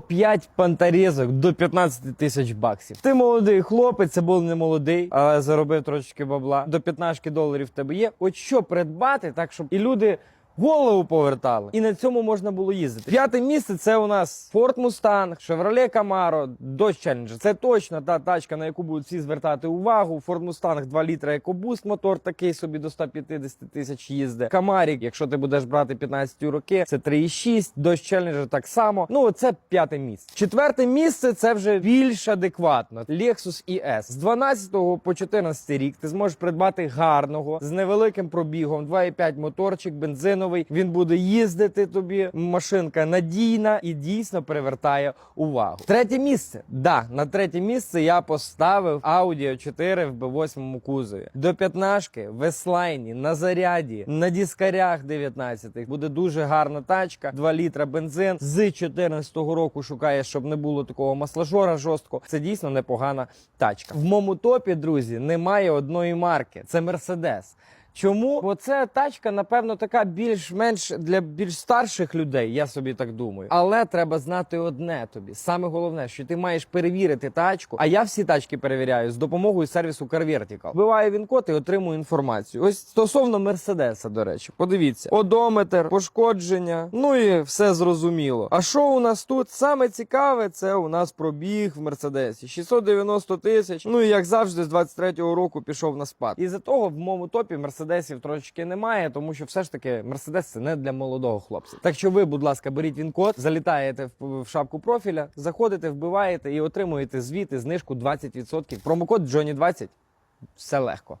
5 пантарізок до 15 тисяч баксів. Ти молодий хлопець, це був не молодий, але заробив трошечки бабла. До 15 доларів тебе є. От що придбати, так щоб і люди. Голову повертали, і на цьому можна було їздити. П'яте місце це у нас Ford Mustang, Chevrolet Camaro, Dodge Challenger. Це точно та тачка, на яку будуть всі звертати увагу. Ford Mustang 2 літра EcoBoost, мотор такий собі до 150 тисяч їзде. Camaro, якщо ти будеш брати 15 роки, це 3,6, Dodge Challenger так само. Ну це п'яте місце. Четверте місце це вже більш адекватно. Lexus ES. З 12 по 14 рік ти зможеш придбати гарного з невеликим пробігом, 2,5 моторчик, бензиновий. Він буде їздити тобі. Машинка надійна і дійсно привертає увагу. Третє місце. Да, на третє місце я поставив Audi 4 в B8 кузові. До 15 в S-Line, на заряді, на дискарях 19 буде дуже гарна тачка. 2 літра бензин з 14 року шукає, щоб не було такого масложора жорсткого. Це дійсно непогана тачка. В моєму топі, друзі, немає одної марки. Це Mercedes. Чому? Бо це тачка, напевно, така більш-менш для більш старших людей, я собі так думаю. Але треба знати одне тобі. Саме головне, що ти маєш перевірити тачку. А я всі тачки перевіряю з допомогою сервісу CarVertical. Вбиваю він код і отримую інформацію. Ось стосовно Мерседеса, до речі, подивіться: одометр, пошкодження, ну і все зрозуміло. А що у нас тут? Саме цікаве, це у нас пробіг в Мерседесі. 690 тисяч. Ну і як завжди, з 23-го року пішов на спад. І за того в моєму топі мерседесів трошечки немає, тому що все ж таки мерседес це не для молодого хлопця. Так що ви, будь ласка, беріть він код, залітаєте в, шапку профіля, заходите, вбиваєте і отримуєте звіти знижку 20%. Промокод Джоні 20 все легко.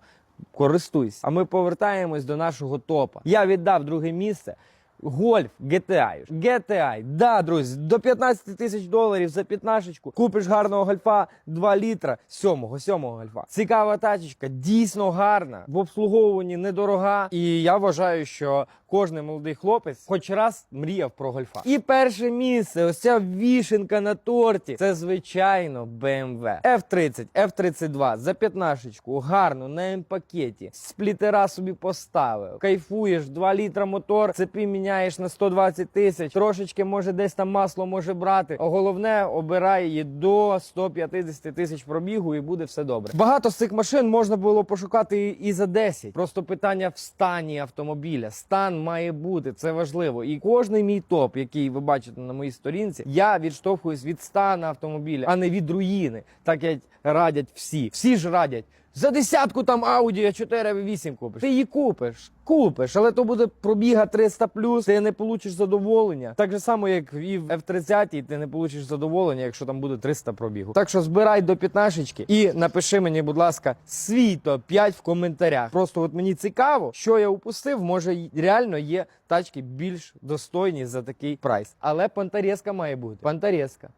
Користуйся. А ми повертаємось до нашого топа. Я віддав друге місце. Гольф GTI. GTI. Да, друзі, до 15 тисяч доларів за п'ятнашечку. Купиш гарного гольфа 2 літра, сьомого, сьомого гольфа. Цікава тачечка, дійсно гарна, в обслуговуванні недорога. І я вважаю, що кожен молодий хлопець хоч раз мріяв про гольфа. І перше місце, ось ця вішенка на торті. Це звичайно BMW. F30, F32 за п'ятнашечку, гарно на М-пакеті. Сплітера собі поставив. Кайфуєш, 2 літра мотор, цепі міняєш на 120 тисяч. Трошечки може десь там масло може брати. Головне, обирай її до 150 тисяч пробігу і буде все добре. Багато з цих машин можна було пошукати і за 10. Просто питання в стані автомобіля. Стан має бути, це важливо. І кожний мій топ, який ви бачите на моїй сторінці, я відштовхуюсь від стану автомобіля, а не від руїни. Так як радять всі. Всі ж радять. За десятку там Audi a 4 8 купиш. Ти її купиш, купиш, але то буде пробіга 300 плюс, ти не получиш задоволення. Так же само, як і в F30, ти не получиш задоволення, якщо там буде 300 пробігу. Так що збирай до 15 і напиши мені, будь ласка, свій топ-5 в коментарях. Просто от мені цікаво, що я упустив. Може, реально є тачки більш достойні за такий прайс. Але пантарєска має бути. Пантарєска.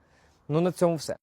Ну на цьому все.